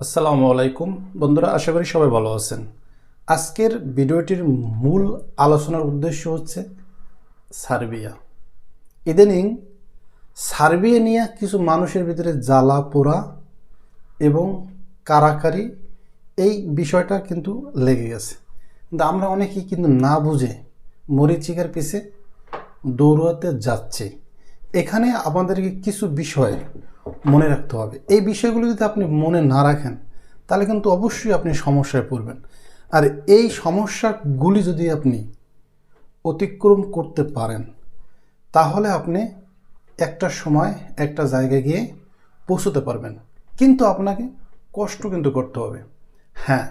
আসসালামু আলাইকুম। বন্ধুরা, আশা করি সবাই ভালো আছেন। আজকের ভিডিওটির মূল আলোচনার উদ্দেশ্য হচ্ছে সার্বিয়া। ইদানিং সার্বিয়া নিয়ে কিছু মানুষের ভিতরে জ্বালা, পোড়া এবং কারাকারি এই বিষয়টা কিন্তু লেগে গেছে। কিন্তু আমরা অনেকেই কিন্তু না বুঝে মরিচিকার পিছে দৌড়াতে যাচ্ছে। এখানে আমাদেরকে কিছু বিষয় মনে রাখতে হবে। এই বিষয়গুলো যদি আপনি মনে না রাখেন, তাহলে কিন্তু অবশ্যই আপনি সমস্যায় পড়বেন। আর এই সমস্যাগুলি যদি আপনি অতিক্রম করতে পারেন, তাহলে আপনি একটা সময় একটা জায়গায় গিয়ে পৌঁছতে পারবেন। কিন্তু আপনাকে কষ্ট কিন্তু করতে হবে। হ্যাঁ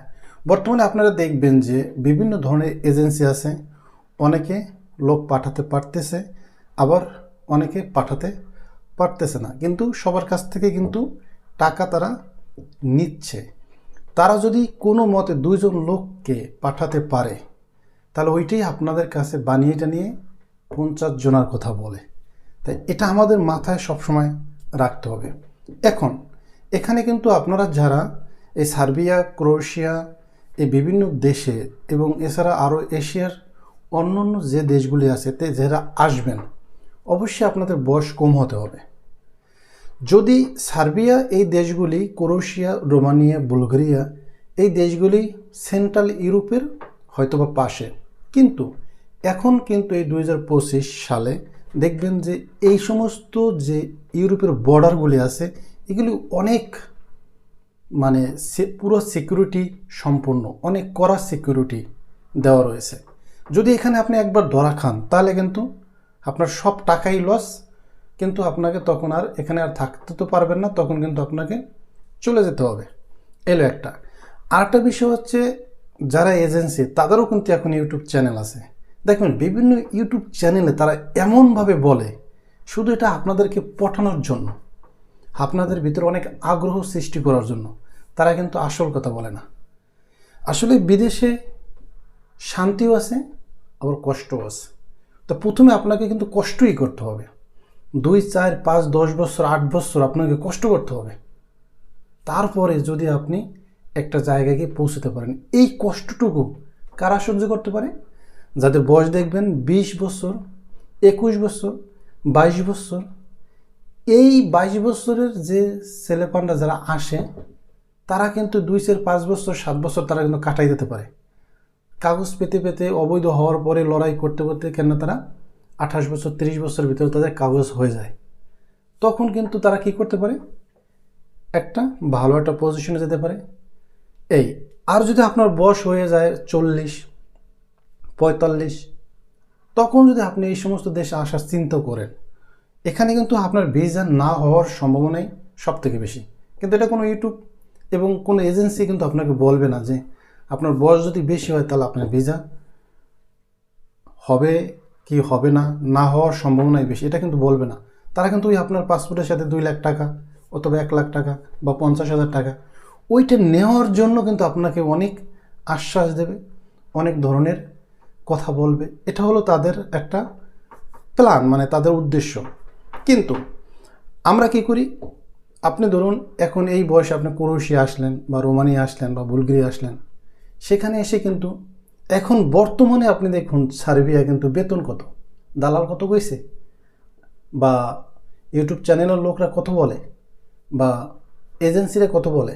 বর্তমানে আপনারা দেখবেন যে বিভিন্ন ধরনের এজেন্সি আছে, অনেকে লোক পাঠাতে পারতেছে, আবার অনেকে পাঠাতে পারতেছে না। কিন্তু সবার কাছ থেকে কিন্তু টাকা তারা নিচ্ছে। তারা যদি কোনো মতে দুইজন লোককে পাঠাতে পারে, তাহলে ওইটাই আপনাদের কাছে বানিয়ে টানিয়ে পঞ্চাশ জনার কথা বলে। তাই এটা আমাদের মাথায় সবসময় রাখতে হবে। এখন, এখানে কিন্তু আপনারা যারা এই সার্বিয়া, ক্রোয়েশিয়া, এই বিভিন্ন দেশে এবং এছাড়া আরও এশিয়ার অন্য অন্য যে দেশগুলি আছে, তে যারা আসবেন, অবশ্যই আপনাদের বয়স কম হতে হবে। যদি সার্বিয়া এই দেশগুলি ক্রোয়েশিয়া রোমানিয়া, বুলগেরিয়া এই দেশগুলি সেন্ট্রাল ইউরোপের হয়তোবা পাশে। কিন্তু এখন কিন্তু এই দু হাজার পঁচিশ সালে দেখবেন যে এই সমস্ত যে ইউরোপের বর্ডারগুলি আছে, এগুলি অনেক মানে পুরো সিকিউরিটি সম্পন্ন অনেক কড়া সিকিউরিটি দেওয়া রয়েছে। যদি এখানে আপনি একবার ধরা খান, তাহলে কিন্তু আপনার সব টাকাই লস কিন্তু আপনাকে তখন আর এখানে আর থাকতে তো পারবেন না, তখন কিন্তু আপনাকে চলে যেতে হবে। এলো একটা। আরেকটা বিষয় হচ্ছে, যারা এজেন্সি, তাদেরও কিন্তু এখন ইউটিউব চ্যানেল আছে। দেখবেন, বিভিন্ন ইউটিউব চ্যানেলে তারা এমনভাবে বলে, শুধু এটা আপনাদেরকে পটানোর জন্য, আপনাদের ভিতরে অনেক আগ্রহ সৃষ্টি করার জন্য। তারা কিন্তু আসল কথা বলে না। আসলে বিদেশে শান্তিও আছে, আবার কষ্টও আছে। তো প্রথমে আপনাকে কিন্তু কষ্টই করতে হবে। দুই, চার, পাঁচ, দশ বছর, আট বছর আপনাকে কষ্ট করতে হবে। তারপরে যদি আপনি একটা জায়গায় গিয়ে পৌঁছতে পারেন, এই কষ্টটুকু কারা সহ্য করতে পারে? যাদের বয়স দেখবেন বিশ বছর, একুশ বছর, বাইশ বছর, এই বাইশ বছরের যে ছেলেপান্ডা যারা আসে, তারা কিন্তু দুই, চার, পাঁচ বছর, সাত বছর তারা কিন্তু কাটাই দিতে পারে। কাগজ পেতে পেতে অবৈধ হওয়ার পরে লড়াই করতে করতে কেন তারা আঠাশ বছর, তিরিশ বছরের ভিতরে তাদের কাগজ হয়ে যায়। তখন কিন্তু তারা কি করতে পারে? একটা ভালো একটা পজিশনে যেতে পারে। এই, আর যদি আপনার বয়স হয়ে যায় চল্লিশ, পঁয়তাল্লিশ, তখন যদি আপনি এই সমস্ত দেশে আসার চিন্তা করেন, এখানে কিন্তু আপনার ভিসা না হওয়ার সম্ভাবনাই সব থেকে বেশি। কিন্তু এটা কোনো ইউটিউব এবং কোনো এজেন্সি কিন্তু আপনাকে বলবে না যে আপনার বয়স যদি বেশি হয় তাহলে আপনার ভিসা হবে কি হবে না না হওয়ার সম্ভাবনাই বেশি। এটা কিন্তু বলবে না। তারা কিন্তু ওই আপনার পাসপোর্টের সাথে দুই লাখ টাকা অথবা এক লাখ টাকা বা পঞ্চাশ হাজার টাকা, ওইটা নেওয়ার জন্য কিন্তু আপনাকে অনেক আশ্বাস দেবে, অনেক ধরনের কথা বলবে। এটা হলো তাদের একটা প্ল্যান মানে তাদের উদ্দেশ্য। কিন্তু আমরা কি করি? আপনি ধরুন, এখন এই বয়সে আপনি ক্রোয়েশিয়া আসলেন বা রোমানিয়া আসলেন বা বুলগেরিয়া আসলেন। সেখানে এসে কিন্তু এখন বর্তমানে আপনি দেখুন, সার্বিয়া কিন্তু বেতন কত? দালাল কত কইছে? বা ইউটিউব চ্যানেলের লোকরা কত বলে? বা এজেন্সিরা কত বলে?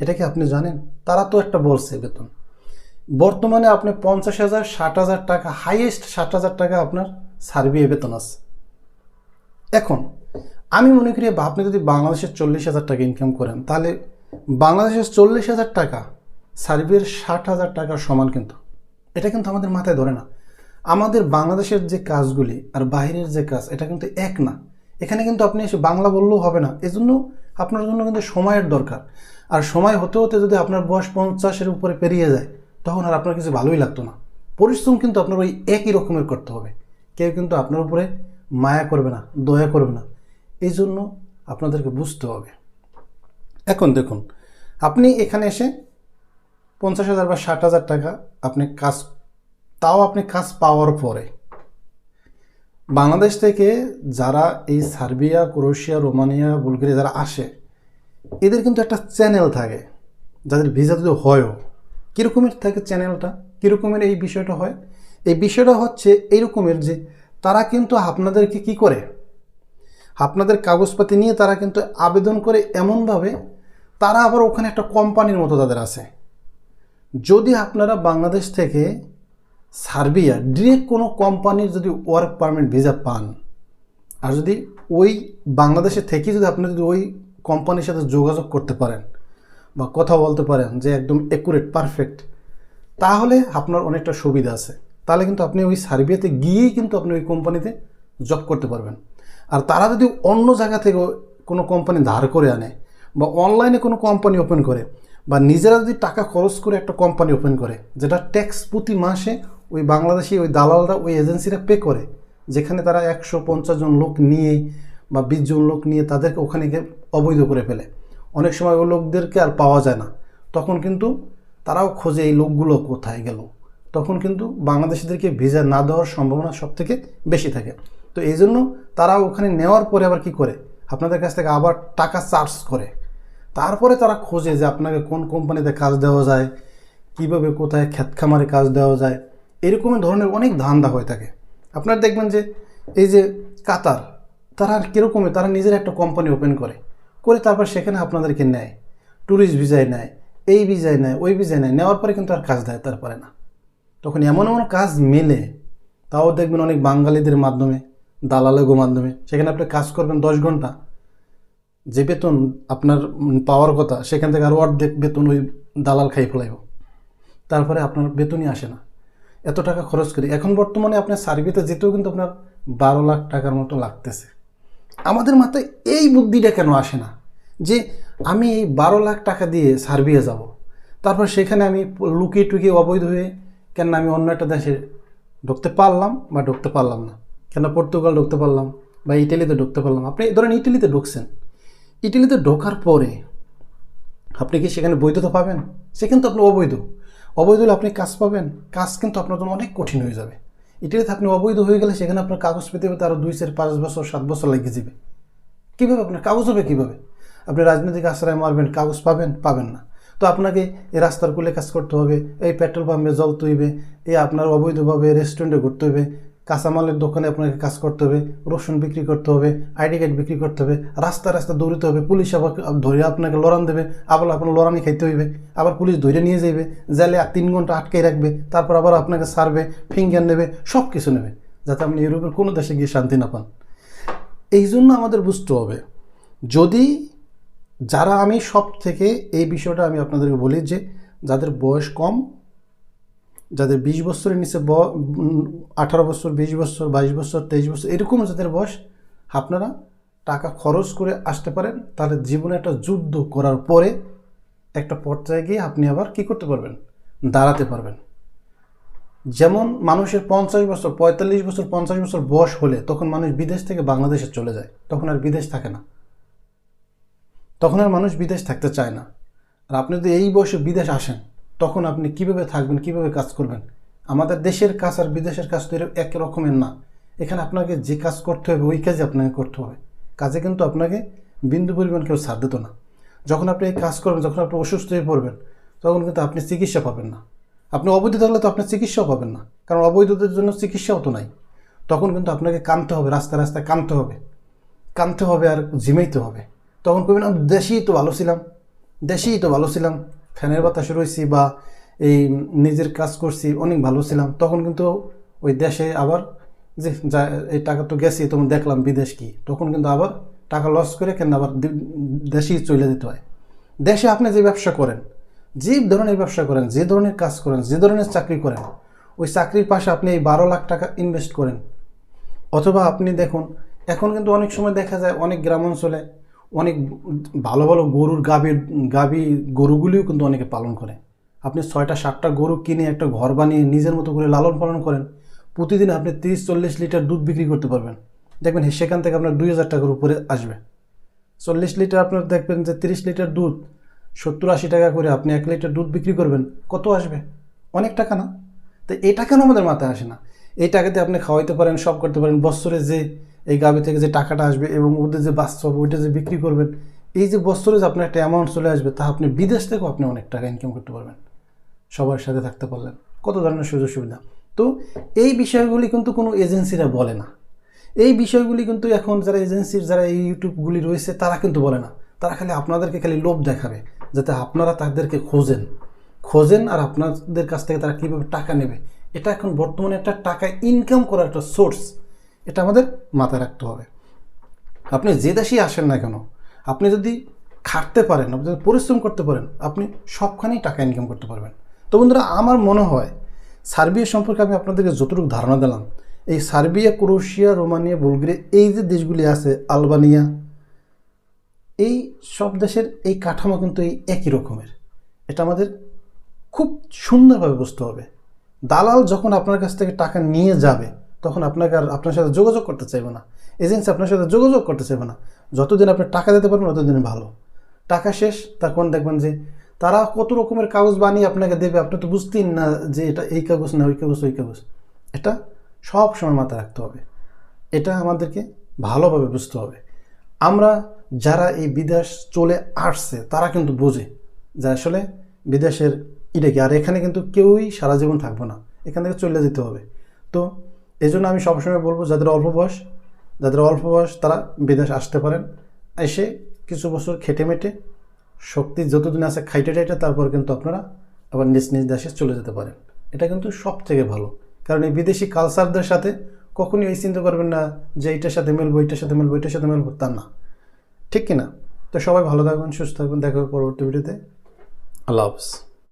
এটা কি আপনি জানেন? তারা তো একটা বলছে বেতন। বর্তমানে আপনি পঞ্চাশ হাজার, ষাট হাজার টাকা হাইয়েস্ট ষাট হাজার টাকা আপনার সার্বিয়া বেতন আছে। এখন, আমি মনে করি আপনি যদি বাংলাদেশের চল্লিশ হাজার টাকা ইনকাম করেন, তাহলে বাংলাদেশের চল্লিশ হাজার টাকা, সার্বিয়ার ষাট হাজার টাকার সমান কিন্তু। এটা কিন্তু আমাদের মাথায় ধরে না। আমাদের বাংলাদেশের যে কাজগুলি আর বাইরের যে কাজ, এটা কিন্তু এক না। এখানে কিন্তু আপনি এসে বাংলা বললেও হবে না। এজন্য আপনার জন্য কিন্তু সময়ের দরকার। আর সময় হতে হতে যদি আপনার বয়স পঞ্চাশের উপরে পেরিয়ে যায়, তখন আর আপনার কিছু ভালোই লাগতো না। পরিশ্রম কিন্তু আপনার ওই একই রকমের করতে হবে। কেউ কিন্তু আপনার উপরে মায়া করবে না, দয়া করবে না। এই জন্য আপনাদেরকে বুঝতে হবে। এখন দেখুন, আপনি এখানে এসে পঞ্চাশ হাজার বা ষাট হাজার টাকা আপনি কাজ, তাও আপনি কাজ পাওয়ার পরে। বাংলাদেশ থেকে যারা এই সার্বিয়া, ক্রোয়েশিয়া, রোমানিয়া, বুলগেরিয়া যারা আসে, এদের কিন্তু একটা চ্যানেল থাকে। যাদের ভিসা যদি হয়ও, কীরকমের থাকে চ্যানেলটা? কীরকমের এই বিষয়টা হয়? এই বিষয়টা হচ্ছে এইরকমের যে তারা কিন্তু আপনাদেরকে কি করে? আপনাদের কাগজপাতি নিয়ে তারা কিন্তু আবেদন করে এমনভাবে, তারা আবার ওখানে একটা কোম্পানির মতো তাদের আছে। যদি আপনারা বাংলাদেশ থেকে সার্বিয়া ডিরেক্ট কোনো কোম্পানির যদি ওয়ার্ক পারমিট ভিসা পান, আর যদি ওই বাংলাদেশে থেকে যদি আপনি যদি ওই কোম্পানির সাথে যোগাযোগ করতে পারেন বা কথা বলতে পারেন যে একদম একুরেট পারফেক্ট তাহলে আপনার অনেকটা সুবিধা আছে। তাহলে কিন্তু আপনি ওই সার্বিয়াতে গিয়েই কিন্তু আপনি ওই কোম্পানিতে জব করতে পারবেন। আর তারা যদি অন্য জায়গা থেকে কোনো কোম্পানি ধার করে আনে বা অনলাইনে কোনো কোম্পানি ওপেন করে বা নিজেরা যদি টাকা খরচ করে একটা কোম্পানি ওপেন করে, যেটা ট্যাক্স প্রতি মাসে ওই বাংলাদেশি, ওই দালালরা ওই এজেন্সিরা পে করে, যেখানে তারা একশো পঞ্চাশ জন লোক নিয়ে বা বিশ জন লোক নিয়ে তাদেরকে ওখানে গিয়ে অবৈধ করে ফেলে। অনেক সময় ওই লোকদেরকে আর পাওয়া যায় না। তখন কিন্তু তারাও খোঁজে এই লোকগুলো কোথায় গেল। তখন কিন্তু বাংলাদেশিদেরকে ভিসা না দেওয়ার সম্ভাবনা সব থেকে বেশি থাকে। তো এই জন্য তারা ওখানে নেওয়ার পরে আবার কি করে? আপনাদের কাছ থেকে আবার টাকা চার্জ করে। তারপরে তারা খোঁজে যে আপনাকে কোন কোম্পানিতে কাজ দেওয়া যায়, কীভাবে কোথায় খ্যাত খামারে কাজ দেওয়া যায় এরকম ধরনের অনেক ধান্দা হয়ে থাকে। আপনারা দেখবেন যে এই যে কাতার, তারা আর কীরকমই, তারা নিজের একটা কোম্পানি ওপেন করে করে তারপর সেখানে আপনাদেরকে নেয়। ট্যুরিস্ট ভিসায় নেয়, এই ভিসায় নেয়, ওই ভিসায় নেয়, নেওয়ার পরে কিন্তু আর কাজ দেয়, তারপরে না। তখন এমন এমন কাজ মেলে, তাও দেখবেন অনেক বাঙালিদের মাধ্যমে দালালেগো মাধ্যমে, সেখানে আপনি কাজ করবেন দশ ঘণ্টা যে বেতন আপনার পাওয়ার কথা, সেখান থেকে আরও অর্ধেক বেতন ওই দালাল খাই ফেলাইব। তারপরে আপনার বেতনই আসে না। এত টাকা খরচ করি। এখন বর্তমানে আপনার সার্ভিতে যেতেও কিন্তু আপনার বারো লাখ টাকার মতো লাগতেছে। আমাদের মাথায় এই বুদ্ধিটা কেন আসে না? যে আমি এই বারো লাখ টাকা দিয়ে সার্বিয়া যাব, তারপর সেখানে আমি লুকিয়ে টুকিয়ে অবৈধ হয়ে কেন আমি অন্য একটা দেশে ঢুকতে পারলাম বা ঢুকতে পারলাম না। কেন পর্তুগাল ঢুকতে পারলাম বা ইটালিতে ঢুকতে পারলাম। আপনি ধরেন ইটালিতে ঢুকছেন ইটালিতে ঢোকার পরে আপনি কি সেখানে বৈধতা পাবেন? সেখানে তো আপনি অবৈধ। অবৈধ হলে আপনি কাজ পাবেন। কাজ কিন্তু আপনার জন্য অনেক কঠিন হয়ে যাবে। ইটালিতে আপনি অবৈধ হয়ে গেলে সেখানে আপনার কাগজ পেতে পেতে আরও দুই চার পাঁচ বছর, সাত বছর লেগে যাবে। কীভাবে? আপনার কাগজ হবে কীভাবে? আপনি রাজনৈতিক আশ্রয় মারবেন, কাগজ পাবেন পাবেন না। তো আপনাকে এই রাস্তার কুলে কাজ করতে হবে, এই পেট্রোল পাম্পে জল তুইবে এই আপনার অবৈধভাবে রেস্টুরেন্টে ঘুরতে হবে কাঁচামালের দোকানে আপনাকে কাজ করতে হবে, রসুন বিক্রি করতে হবে আইডি কার্ড বিক্রি করতে হবে, রাস্তা রাস্তা দৌড়িতে হবে, পুলিশ আবার ধরে আপনাকে লড়ান দেবে, আবার আপনার লড়ানি খাইতে হইবে, আবার পুলিশ ধরে নিয়ে যাইবে, জেলে তিন ঘণ্টা আটকে রাখবে, তারপর আবার আপনাকে সারবে, ফিঙ্গার নেবে সব কিছু নেবে, যাতে আপনি ইউরোপের কোনো দেশে গিয়ে শান্তি না পান। এই জন্য আমাদের বুঝতে হবে, যদি যারা আমি সব থেকে এই বিষয়টা আমি আপনাদেরকে বলি যে, যাদের বয়স কম যাদের বিশ বছরের নিচে ব আঠারো বছর, বিশ বছর, বাইশ বছর, তেইশ বছর, এরকম যাদের বয়স, আপনারা টাকা খরচ করে আসতে পারেন, তাহলে জীবনে একটা যুদ্ধ করার পরে একটা পর্যায়ে গিয়ে আপনি আবার কি করতে পারবেন? দাঁড়াতে পারবেন। যেমন মানুষের পঞ্চাশ বছর, পঁয়তাল্লিশ বছর, পঞ্চাশ বছর বয়স হলে তখন মানুষ বিদেশ থেকে বাংলাদেশে চলে যায়। তখন আর বিদেশ থাকে না। তখন আর মানুষ বিদেশ থাকতে চায় না। আর আপনি যদি এই বয়সে বিদেশ আসেন তখন আপনি কীভাবে থাকবেন, কীভাবে কাজ করবেন? আমাদের দেশের কাজ আর বিদেশের কাজ তো এক রকমের না। এখানে আপনাকে যে কাজ করতে হবে, ওই কাজই আপনাকে করতে হবে। কাজে কিন্তু আপনাকে বিন্দু পরিমাণ কেউ ছাড় দিত না। যখন আপনি এই কাজ করবেন, যখন আপনি অসুস্থ হয়ে পড়বেন, তখন কিন্তু আপনি চিকিৎসা পাবেন না। আপনি অবৈধ থাকলে তো আপনি চিকিৎসাও পাবেন না। কারণ অবৈধদের জন্য চিকিৎসাও তো নাই। তখন কিন্তু আপনাকে কানতে হবে, রাস্তায় রাস্তায় কানতে হবে। কানতে হবে আর ঝিমাইতে হবে। তখন কবি না, দেশেই তো ভালো ছিলাম। দেশেই তো ভালো ছিলাম। ফ্যানের বাতাসে রয়েছি বা এই নিজের কাজ করছি, অনেক ভালো ছিলাম। তখন কিন্তু ওই দেশে আবার যে যা, এই টাকা তো গেছি, তখন দেখলাম বিদেশ কি। তখন কিন্তু আবার টাকা লস করে কেন আবার দেশেই চলে যেতে হয়। দেশে আপনি যে ব্যবসা করেন, যে ধরনের ব্যবসা করেন, যে ধরনের কাজ করেন, যে ধরনের চাকরি করেন, ওই চাকরির পাশে আপনি এই বারো লাখ টাকা ইনভেস্ট করেন। অথবা আপনি দেখুন, এখন কিন্তু অনেক সময় দেখা যায় অনেক গ্রাম অঞ্চলে অনেক ভালো ভালো গরুর গাভীর গাভী গরুগুলিও কিন্তু অনেকে পালন করে আপনি ছয়টা, সাতটা গরু কিনে একটা ঘর বানিয়ে নিজের মতো করে লালন পালন করেন, প্রতিদিন আপনি তিরিশ, চল্লিশ লিটার দুধ বিক্রি করতে পারবেন। দেখবেন সেখান থেকে আপনার দুই হাজার টাকার উপরে আসবে। চল্লিশ লিটার আপনার দেখবেন যে তিরিশ লিটার দুধ, সত্তর, আশি টাকা করে আপনি এক লিটার দুধ বিক্রি করবেন, কত আসবে? অনেক টাকা না? তো এটা কেন আমাদের মাথায় আসে না? এই টাকাতে আপনি খাওয়াইতে পারেন, সব করতে পারেন, বছরে যে এই গাভি থেকে যে টাকাটা আসবে এবং ওদের যে হবে ওইটা যে বিক্রি করবেন, এই যে বছরে যে আপনার একটা অ্যামাউন্ট চলে আসবে, তা আপনি বিদেশ থেকেও আপনি অনেক টাকা ইনকাম করতে পারবেন। সবার সাথে থাকতে পারলেন। কত ধরনের সুযোগ সুবিধা? তো এই বিষয়গুলি কিন্তু কোনো এজেন্সিরা বলে না। এই বিষয়গুলি কিন্তু এখন যারা এজেন্সির, যারা এই ইউটিউবগুলি রয়েছে, তারা কিন্তু বলে না। তারা খালি আপনাদেরকে খালি লোভ দেখাবে, যাতে আপনারা তাদেরকে খোঁজেন। খোঁজেন আর আপনাদের কাছ থেকে তারা কীভাবে টাকা নেবে। এটা এখন বর্তমানে একটা টাকা ইনকাম করার একটা সোর্স এটা আমাদের মাথায় রাখতে হবে। আপনি যে দেশেই আসেন না কেন, আপনি যদি খাটতে পারেন, আপনি যদি পরিশ্রম করতে পারেন, আপনি সবখানেই টাকা ইনকাম করতে পারবেন। তো বন্ধুরা, আমার মনে হয় সার্বিয়া সম্পর্কে আমি আপনাদেরকে যতটুকু ধারণা দিলাম, এই সার্বিয়া ক্রোয়েশিয়া রোমানিয়া, বুলগেরিয়া, এই যে দেশগুলি আছে, আলবানিয়া, এই সব দেশের এই কাঠামো কিন্তু এই একই রকমের। এটা আমাদের খুব সুন্দরভাবে বুঝতে হবে। দালাল যখন আপনার কাছ থেকে টাকা নিয়ে যাবে তখন আপনাকে আর আপনার সাথে যোগাযোগ করতে চাইবে না। এজেন্সি আপনার সাথে যোগাযোগ করতে চাইবে না। যতদিন আপনি টাকা দিতে পারবেন, ততদিন ভালো। টাকা শেষ, তখন দেখবেন যে তারা কত রকমের কাগজ বানিয়ে আপনাকে দেবে। আপনি তো বুঝতেন না যে এটা এই কাগজ না, ওই কাগজ ওই কাগজ। এটা সব সময় মাথায় রাখতে হবে। এটা আমাদেরকে ভালোভাবে বুঝতে হবে। আমরা যারা এই বিদেশ চলে আসছে, তারা কিন্তু বোঝে যে আসলে বিদেশের এটা কি। আর এখানে কিন্তু কেউই সারা জীবন থাকব না। এখান থেকে চলে যেতে হবে। তো এই জন্য আমি সবসময় বলব, যাদের অল্প বয়স, যাদের অল্প বয়স, তারা বিদেশ আসতে পারেন। এসে কিছু বছর খেটে মেটে, শক্তি যতদিন আছে খাইটে টাইটে, তারপর কিন্তু আপনারা আবার নিজ নিজ দেশে চলে যেতে পারেন। এটা কিন্তু সব থেকে ভালো। কারণ এই বিদেশি কালচারদের সাথে কখনই এই চিন্তা করবেন না যে এইটার সাথে মেলবো, এইটার সাথে মেলবো, এইটার সাথে মেলবো, তা না। ঠিক কিনা? তো সবাই ভালো থাকবেন, সুস্থ থাকবেন। দেখা হবে পরবর্তী ভিডিওতে। আল্লাহ হাফিজ।